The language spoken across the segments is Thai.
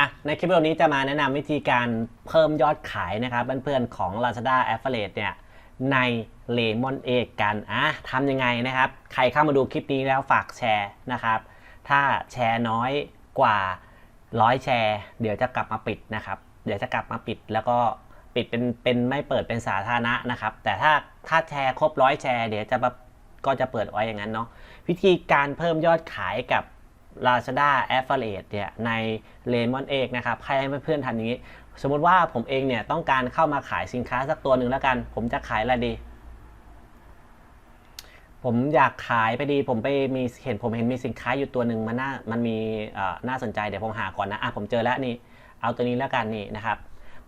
อะในคลิปวิดีโอนี้จะมาแนะนำวิธีการเพิ่มยอดขายนะครับเพื่อนๆของ Lazada Affiliate เนี่ยใน Lemon เอกกันอะทำยังไงนะครับ ใครเข้ามาดูคลิปนี้แล้วฝากแชร์นะครับ ถ้าแชร์น้อยกว่าร้อยแชร์ เดี๋ยวจะกลับมาปิดนะครับ เดี๋ยวจะกลับมาปิดแล้วก็ปิดเป็นเป็นไม่เปิดเป็นสาธารณะนะครับ แต่ถ้าถ้าแชร์ครบร้อยแชร์ เดี๋ยวจะแบบก็จะเปิดไว้อย่างนั้นเนาะวิธีการเพิ่มยอดขายกับ Lazada Affiliate เนี่ยใน Lemon เอกนะครับให้เพื่อนๆทำอย่างนี้ สมมติว่าผมเองเนี่ยต้องการเข้ามาขายสินค้าสักตัวหนึ่งแล้วกัน ผมจะขายอะไรดี ผมอยากขายไปดี ผมไปมีเห็นผมเห็นมีสินค้าอยู่ตัวหนึ่งมันน่ามันมีน่าสนใจเดี๋ยวผมหาก่อนนะอะผมเจอแล้วนี่ เอาตัวนี้แล้วกันนี่นะครับ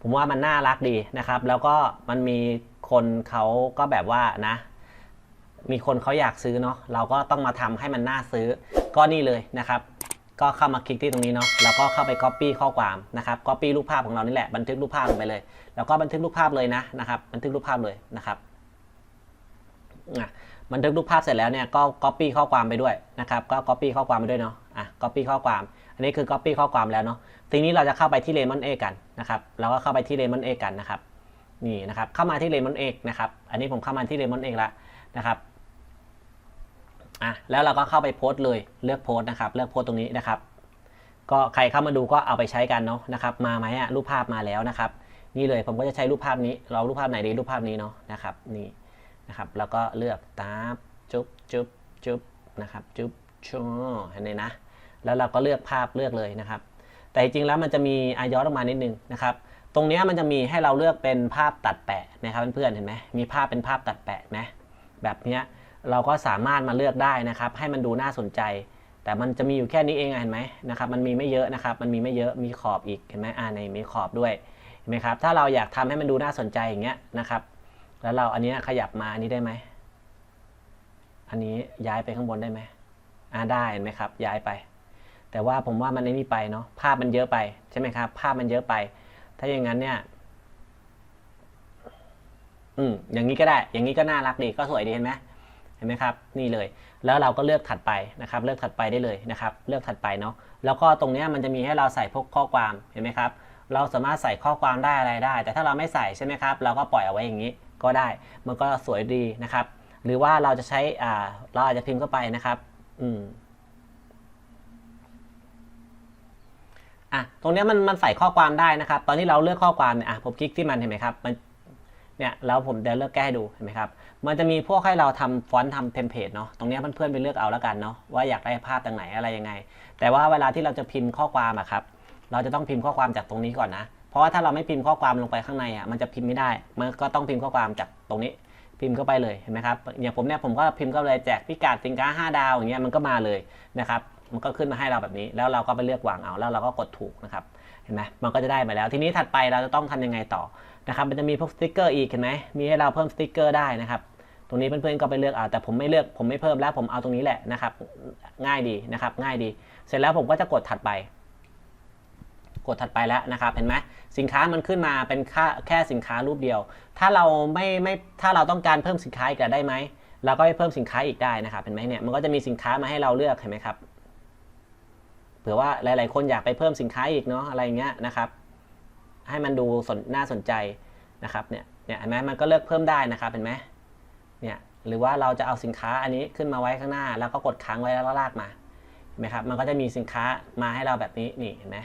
ผมว่ามันน่ารักดีนะครับ แล้วก็มันมีคนเขาก็แบบว่านะ มีคนเขาอยากซื้อเนาะเราก็ต้องมาทำให้มันน่าซื้อก็นี่เลยนะครับ ก็เข้ามาคลิกที่ตรงนี้เนาะแล้วก็เข้าไป Copy ข้อความนะครับ Copy รูปภาพของเรานี่แหละบันทึกรูปภาพลงไปเลย แล้วก็บันทึกรูปภาพเลยนะนะครับ บันทึกรูปภาพเลยนะครับอะบันทึกรูปภาพเสร็จแล้วเนี่ยก็ Copy ข้อความไปด้วยนะครับก็ Copy ข้อความไปด้วยเนาะอะ Copy ข้อความ อันนี้คือ Copy ข้อความแล้วเนาะทีนี้เราจะเข้าไปที่ Lemon A กันนะครับเราก็เข้าไปที่ Lemon A กันนะครับนี่นะครับเข้ามาที่ Lemon A นะครับอันนี้ผมเข้ามาที่ Lemon A ล้วนะครับ อะแล้วเราก็เข้าไปโพสต์เลยเลือกโพสต์นะครับ เลือกโพสต์ตรงนี้นะครับ ก็ใครเข้ามาดูก็เอาไปใช้กันเนาะนะครับมาไหมอะรูปภาพมาแล้วนะครับ นี่เลยผมก็จะใช้รูปภาพนี้ เรารูปภาพไหนดีรูปภาพนี้เนาะนะครับนี่นะครับ แล้วก็เลือกตาบจุ๊บจุ๊บจุ๊บนะครับจุ๊บชูเห็นไหมนะ แล้วเราก็เลือกภาพเลือกเลยนะครับ แต่จริงๆแล้วมันจะมีอายอดออกมานิดนึงนะครับตรงนี้มันจะมีให้เราเลือกเป็นภาพตัดแปะนะครับเพื่อนๆเห็นไหมมีภาพเป็นภาพตัดแปะไหมแบบเนี้ย เราก็สามารถมาเลือกได้นะครับ ให้มันดูน่าสนใจ แต่มันจะมีอยู่แค่นี้เองเห็นไหมนะครับ มันมีไม่เยอะนะครับ มันมีไม่เยอะมีขอบอีกเห็นไหมอ่าในมีขอบด้วยเห็นไหมครับ ถ้าเราอยากทำให้มันดูน่าสนใจอย่างเงี้ยนะครับ แล้วเราอันนี้ขยับมาอันนี้ได้ไหมอันนี้ย้ายไปข้างบนได้ไหมอ่าได้เห็นไหมครับ ย้ายไป แต่ว่าผมว่ามันไอ้นี่ไปเนาะภาพมันเยอะไปใช่ไหมครับ ภาพมันเยอะไป ถ้าอย่างนั้นเนี่ยอืมอย่างนี้ก็ได้ อย่างนี้ก็น่ารักดีก็สวยดีเห็นไหม ห็นไหมครับนี่เลย แล้วเราก็เลือกถัดไปนะครับ เลือกถัดไปได้เลยนะครับ เลือกถัดไปเนาะแล้วก็ตรงนี้มันจะมีให้เราใส่พวกข้อความเห็นไหมครับ เราสามารถใส่ข้อความได้อะไรได้ แต่ถ้าเราไม่ใส่ใช่ไหมครับเราก็ปล่อยเอาไว้อย่างนี้ก็ได้ มันก็สวยดีนะครับ หรือว่าเราจะใช้อ่าเราอาจจะพิมพ์เข้าไปนะครับ อืมอะตรงนี้มันมันใส่ข้อความได้นะครับ ตอนที่เราเลือกข้อความเนี่ยอะผมคลิกที่มันเห็นไหมครับมัน เนี่ยแล้วผมจะเลือกแก้ให้ดูเห็นไหมครับ มันจะมีพวกให้เราทำฟอนต์ทำเทมเพลตเนาะตรงนี้เพื่อนๆไปเลือกเอาแล้วกันเนาะว่าอยากได้ภาพตรงไหนอะไรยังไง แต่ว่าเวลาที่เราจะพิมพ์ข้อความอะครับเราจะต้องพิมพ์ข้อความจากตรงนี้ก่อนนะเพราะว่าถ้าเราไม่พิมพ์ข้อความลงไปข้างในอะมันจะพิมพ์ไม่ได้ มันก็ต้องพิมพ์ข้อความจากตรงนี้ พิมพ์เข้าไปเลยเห็นไหมครับอย่างผมเนี่ยผมก็พิมพ์เข้าเลยแจกพิกัดสินค้า5ดาวอย่างเงี้ยมันก็มาเลยนะครับมันก็ขึ้นมาให้เราแบบนี้ แล้วเราก็ไปเลือกวางเอาแล้วเราก็กดถูกนะครับเห็นไหมมันก็จะได้มาแล้ว ทีนี้ถัดไปเราจะต้องทำยังไงต่อ นะครับมันจะมีพวกสติกเกอร์อีกเห็นไหมมีให้เราเพิ่มสติกเกอร์ได้นะครับตรงนี้เพื่อนๆก็ไปเลือกเอาแต่ผมไม่เลือกผมไม่เพิ่มแล้วผมเอาตรงนี้แหละนะครับง่ายดีนะครับง่ายดี เสร็จแล้วผมก็จะกดถัดไป กดถัดไปแล้วนะครับเห็นไหมสินค้ามันขึ้นมาเป็นค่าแค่สินค้ารูปเดียว ถ้าเราไม่ไม่ถ้าเราต้องการเพิ่มสินค้าอีกได้ไหมเราก็ไปเพิ่มสินค้าอีกได้นะครับเห็นไหมเนี่ยมันก็จะมีสินค้ามาให้เราเลือกเห็นไหมครับเผื่อว่าหลาย ๆ คนอยากไปเพิ่มสินค้าอีกเนาะอะไรเงี้ยนะครับ ให้มันดูสนน่าสนใจนะครับเนี่ยเนี่ยเห็นไหมมันก็เลือกเพิ่มได้นะครับเห็นไหมเนี่ยหรือว่าเราจะเอาสินค้าอันนี้ขึ้นมาไว้ข้างหน้า แล้วก็กดค้างไว้แล้วลากมาเห็นไหมครับมันก็จะมีสินค้ามาให้เราแบบนี้นี่เห็นไหม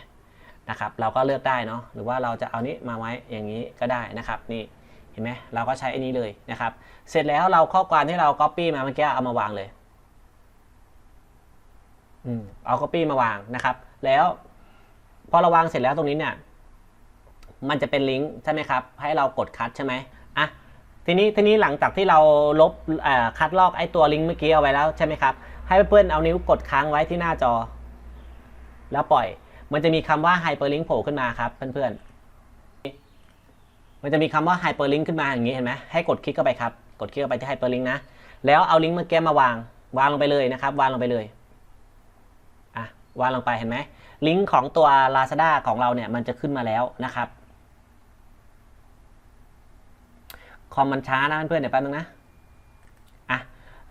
นะครับเราก็เลือกได้เนาะหรือว่าเราจะเอานี้มาไว้อย่างนี้ก็ได้นะครับนี่เห็นไหมเราก็ใช้อันนี้เลยนะครับ เสร็จแล้วเราข้อความที่เรา Copy มาเมื่อกี้เอามาวางเลยอืมเอา Copy มาวางนะครับ แล้วพอเราวางเสร็จแล้วตรงนี้เนี่ย มันจะเป็นลิงก์ใช่ไหมครับ ให้เรากดคัดใช่ไหมอะทีนี้ทีนี้หลังจากที่เราลบคัดลอกไอ้ตัวลิงก์เมื่อกี้เอาไว้แล้วใช่ไหมครับ ให้เพื่อนๆเอานิ้วกดค้างไว้ที่หน้าจอ แล้วปล่อย มันจะมีคำว่า hyperlink โผล่ขึ้นมาครับเพื่อนๆมันจะมีคำว่า hyperlink ขึ้นมาอย่างนี้เห็นไหมให้กดคลิกเข้าไปครับ กดคลิกเข้าไปที่ hyperlink นะ แล้วเอาลิงก์เมื่อกี้มาวาง วางลงไปเลยนะครับ วางลงไปเลยอะวางลงไปเห็นไหมลิงก์ของตัว Lazada ของเราเนี่ยมันจะขึ้นมาแล้วนะครับ ค อมมันช้านะเพื่อนๆเดี๋ยวแป๊บนึงนะอะ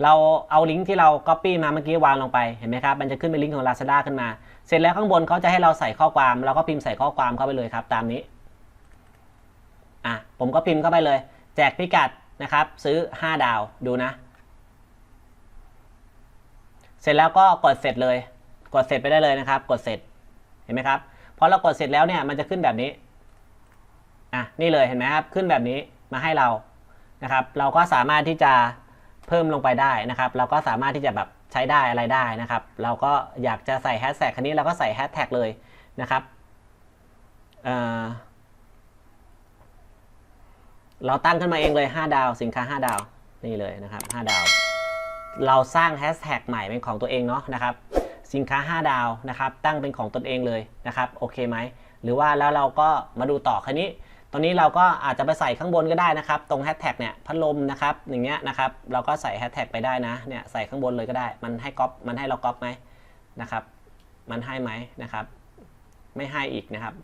เราเอาลิงก์ที่เรา Copy มาเมื่อกี้วางลงไปเห็นไหมครับมันจะขึ้นเป็นลิงก์ของ Lazada ขึ้นมา เสร็จแล้วข้างบนเขาจะให้เราใส่ข้อความ เราก็พิมพ์ใส่ข้อความเข้าไปเลยครับ ตามนี้อะผมก็พิมพ์เข้าไปเลย แจกพิกัดนะครับ ซื้อ 5 ดาวดูนะ เสร็จแล้วก็กดเสร็จเลย กดเสร็จไปได้เลยนะครับ กดเสร็จเห็นไหมครับพอเรากดเสร็จแล้วเนี่ยมันจะขึ้นแบบนี้อะนี่เลยเห็นไหมครับขึ้นแบบนี้มาให้เรา นะครับ เราก็สามารถที่จะเพิ่มลงไปได้นะครับ เราก็สามารถที่จะแบบใช้ได้อะไรได้นะครับ เราก็อยากจะใส่แฮชแท็กคันนี้เราก็ใส่แฮชแท็กเลยนะครับเเราตั้งขึ้นมาเองเลย 5 ดาว สินค้า 5 ดาว นี่เลยนะครับ 5 ดาว เราสร้างแฮชแท็กใหม่เป็นของตัวเองเนาะนะครับ สินค้า 5 ดาวนะครับ ตั้งเป็นของตนเองเลยนะครับ โอเคไหม หรือว่าแล้วเราก็มาดูต่อคันนี้ ตรงนี้เราก็อาจจะไปใส่ข้างบนก็ได้นะครับ ตรงแฮชแท็กเนี่ยพัดลมนะครับอย่างเงี้ยนะครับ เราก็ใส่แฮชแท็กไปได้นะเนี่ยใส่ข้างบนเลยก็ได้ มันให้ก๊อปมันให้เราก๊อปไหมนะครับ มันให้ไหมนะครับ ไม่ให้อีกนะครับ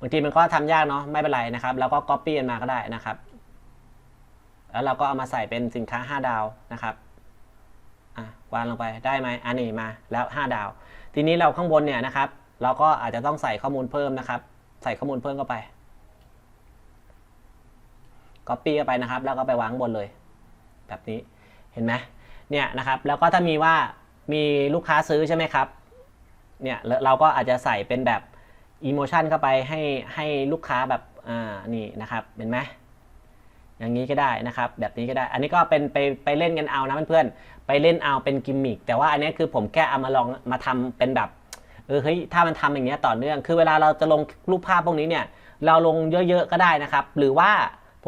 บางทีมันก็ทำยากเนาะไม่เป็นไรนะครับเราก็ก๊อปปี้มันมาก็ได้นะครับ แล้วเราก็เอามาใส่เป็นสินค้า 5 ดาวนะครับอะวางลงไปได้ไหมอันนี้มาแล้ว 5 ดาว ทีนี้เราข้างบนเนี่ยนะครับ เราก็อาจจะต้องใส่ข้อมูลเพิ่มนะครับ ใส่ข้อมูลเพิ่มเข้าไป Copy เข้าไปนะครับ แล้วก็ไปวางบนเลย แบบนี้เห็นไหมเนี่ยนะครับแล้วก็ถ้ามีว่ามีลูกค้าซื้อใช่ไหมครับเนี่ยเราก็อาจจะใส่เป็นแบบอีโมชันเข้าไปให้ให้ลูกค้าแบบอ่านี่นะครับเห็นไหมอย่างนี้ก็ได้นะครับ แบบนี้ก็ได้ อันนี้ก็เป็นไปไปเล่นกันเอานะเพื่อนๆไปเล่นเอาเป็นกิมมิคแต่ว่าอันนี้คือผมแค่เอามาลองมาทำเป็นแบบเออเฮ้ยถ้ามันทำอย่างเงี้ยต่อเนื่อง คือเวลาเราจะลงรูปภาพพวกนี้เนี่ยเราลงเยอะๆก็ได้นะครับ หรือว่า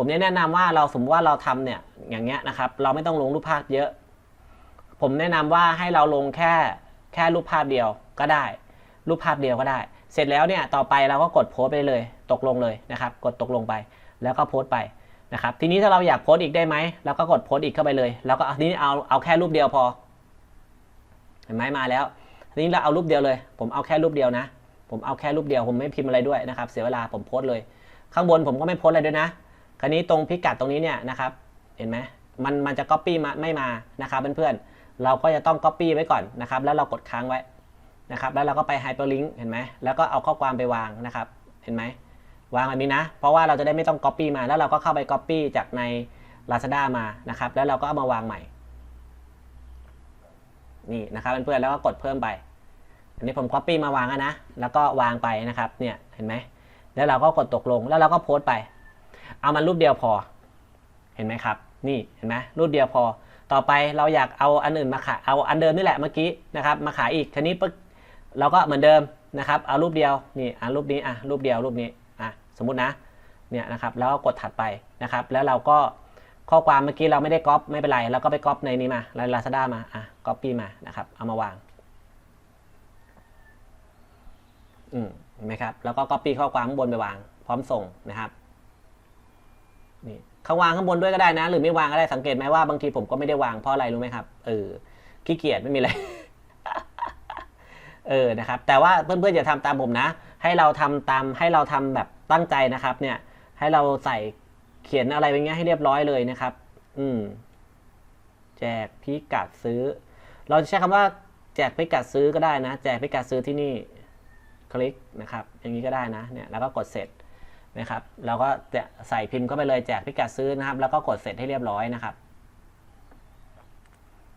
ผมแนะนำว่าเราสมมติว่าเราทำเนี่ยอย่างเงี้ยนะครับ เราไม่ต้องลงรูปภาพเยอะ ผมแนะนำว่าให้เราลงแค่แค่รูปภาพเดียวก็ได้ รูปภาพเดียวก็ได้ เสร็จแล้วเนี่ยต่อไปเราก็กดโพสไปเลย ตกลงเลยนะครับ กดตกลงไป แล้วก็โพสไปนะครับ ทีนี้ถ้าเราอยากโพสอีกได้ไหมเราก็กดโพสอีกเข้าไปเลย แล้วก็ทีนี้เอาเอาแค่รูปเดียวพอเห็นไหมมาแล้วทีนี้เราเอารูปเดียวเลย ผมเอาแค่รูปเดียวนะ ผมเอาแค่รูปเดียวผมไม่พิมพ์อะไรด้วยนะครับ เสียเวลาผมโพสเลย ข้างบนผมก็ไม่โพสอะไรด้วยนะ คราวนี้ตรงพิกัดตรงนี้เนี่ยนะครับ เห็นไหมมันมันจะ Copy มาไม่มานะครับเพื่อนๆ เราก็จะต้อง Copy ไว้ก่อนนะครับ แล้วเรากดค้างไว้นะครับ แล้วเราก็ไป Hyperlink เห็นไหมแล้วก็เอาข้อความไปวางนะครับ เห็นไหมวางแบบนี้นะ เพราะว่าเราจะได้ไม่ต้อง Copy มา แล้วเราก็เข้าไป Copy จากใน Lazada มานะครับ แล้วเราก็เอามาวางใหม่ นี่นะครับเพื่อนๆ แล้วก็กดเพิ่มไป อันนี้ผม Copy มาวางนะ แล้วก็วางไปนะครับ เนี่ย เห็นไหมแล้วเราก็กดตกลง แล้วเราก็โพสต์ไป เอามันรูปเดียวพอ เห็นไหมครับ นี่เห็นไหมรูปเดียวพอ ต่อไปเราอยากเอาอันอื่นมาขายเอาอันเดิมนี่แหละเมื่อกี้นะครับ มาขายอีกทีนี้ปึ๊กเราก็เหมือนเดิมนะครับ เอารูปเดียวนี่อะรูปนี้อะรูปเดียวรูปนี้อะสมมุตินะเนี่ยนะครับแล้วก็กดถัดไปนะครับ แล้วเราก็ข้อความเมื่อกี้เราไม่ได้ก๊อปไม่เป็นไรเราก็ไปก๊อปในนี้มาในลาซาด้ามาอะก๊อปปี้มานะครับ เอามาวางอืมเห็นไหมครับแล้วก็ก๊อปปี้ข้อความข้างบนไปวาง พร้อมส่งนะครับ นี่เขาวางข้างบนด้วยก็ได้นะ หรือไม่วางก็ได้สังเกตไหมว่าบางทีผมก็ไม่ได้วางเพราะอะไรรู้ไหมครับเออขี้เกียจไม่มีอะไรเออนะครับ แต่ว่าเพื่อนๆอย่าทำตามผมนะ ให้เราทำตามให้เราทำแบบตั้งใจนะครับ เนี่ย ให้เราใส่เขียนอะไรเป็นเงี้ยให้เรียบร้อยเลยนะครับ อืม แจกพิกัดซื้อ เราจะใช้คำว่า แจกพิกัดซื้อก็ได้นะ แจกพิกัดซื้อที่นี่ คลิกนะครับ อย่างนี้ก็ได้นะ เนี่ย แล้วก็กดเสร็จ นะครับเราก็จะใส่พิมพ์เข้าไปเลยแจกพิกัดซื้อนะครับ แล้วก็กดเสร็จให้เรียบร้อยนะครับ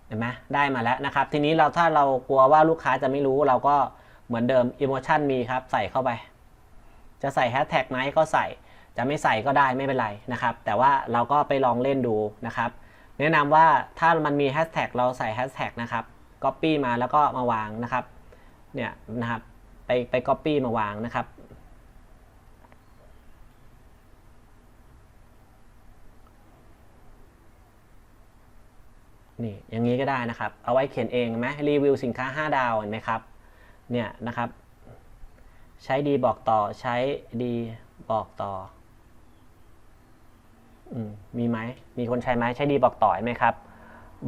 เห็นไหมได้มาแล้วนะครับ ทีนี้เราถ้าเรากลัวว่าลูกค้าจะไม่รู้เราก็เหมือนเดิม emotion มีครับ ใส่เข้าไป จะใส่แฮชแท็กไหมก็ใส่จะไม่ใส่ก็ได้ไม่เป็นไรนะครับ แต่ว่าเราก็ไปลองเล่นดูนะครับ แนะนำว่าถ้ามันมีแฮชแท็กเราใส่แฮชแท็กนะครับ copy มาแล้วก็มาวางนะครับเนี่ยนะครับไปไป copy มาวางนะครับ นี่อย่างนี้ก็ได้นะครับ เอาไว้เขียนเองไหมรีวิวสินค้า 5 ดาวเห็นไหมครับ เนี่ยนะครับ ใช้ดีบอกต่อใช้ดีบอกต่ออืมมีไหมมีคนใช้ไหมใช้ดีบอกต่อเห็นไหมครับ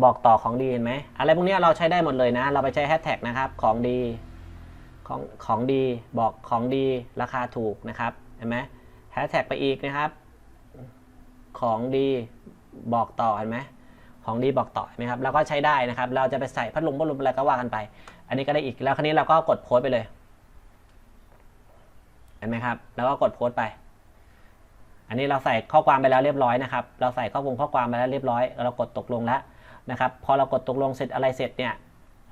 บอกต่อของดีเห็นไหมอะไรพวกนี้เราใช้ได้หมดเลยนะ เราไปใช้แฮชแท็กนะครับของดีของของดีบอกของดีราคาถูกนะครับเห็นไหมแฮชแท็กไปอีกนะครับ ของดีบอกต่อเห็นไหม ของดีบอกต่อไหมครับแล้วก็ใช้ได้นะครับ เราจะไปใส่พัดลมพัดลมอะไรก็ว่ากันไป อันนี้ก็ได้อีกแล้วคราวนี้เราก็กดโพสต์ไปเลยเห็นไหมครับ แล้วก็กดโพสต์ไป อันนี้เราใส่ข้อความไปแล้วเรียบร้อยนะครับ เราใส่ข้อมูลข้อความไปแล้วเรียบร้อย เรากดตกลงแล้วนะครับ พอเรากดตกลงเสร็จอะไรเสร็จเนี่ย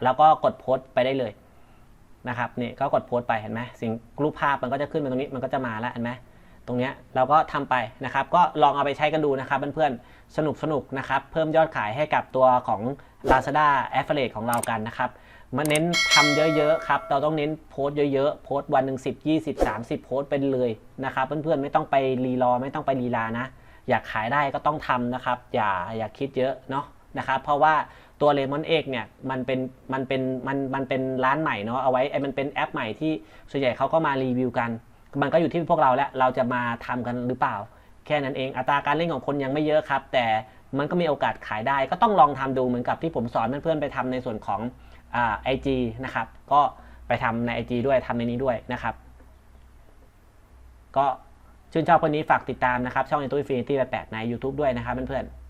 เราก็กดโพสต์ไปได้เลยนะครับนี่ก็กดโพสต์ไปเห็นไหมสิ่งรูปภาพมันก็จะขึ้นมาตรงนี้มันก็จะมาแล้วเห็นไหม รงเนี้ยเราก็ทำไปนะครับ ก็ลองเอาไปใช้กันดูนะครับเพื่อนๆสนุกสนุกนะครับ เพิ่มยอดขายให้กับตัวของ Lazada Affiliate ของเรากันนะครับมาเน้นทำเยอะๆครับ เราต้องเน้นโพสต์เยอะๆ โพสต์วันหนึ่งสิบยี่สิบสามสิบโพสต์ไปเลยนะครับ เพื่อนๆไม่ต้องไปรีรอไม่ต้องไปรีลานะ อยากขายได้ก็ต้องทำนะครับ อย่าอย่าคิดเยอะเนาะนะครับ เพราะว่าตัวเลมอนเอกเนี่ยมันเป็นมันเป็นมันมันเป็นร้านใหม่เนาะเอาไว้ไอ้มันเป็นแอปใหม่ที่ส่วนใหญ่เขาก็มารีวิวกัน มันก็อยู่ที่พวกเราแล้วเราจะมาทำกันหรือเปล่า แค่นั้นเองอัตราการเล่นของคนยังไม่เยอะครับ แต่มันก็มีโอกาสขายได้ ก็ต้องลองทำดูเหมือนกับที่ผมสอนเพื่อนๆไปทำในส่วนของไอจีนะครับ ก็ไปทำใน IG ด้วยทำในนี้ด้วยนะครับ ก็ชื่นชอบคนนี้ฝากติดตามนะครับ ช่อง i n t u i f i n i t y 88ใน YouTube ด้วยนะครับเพื่อนๆ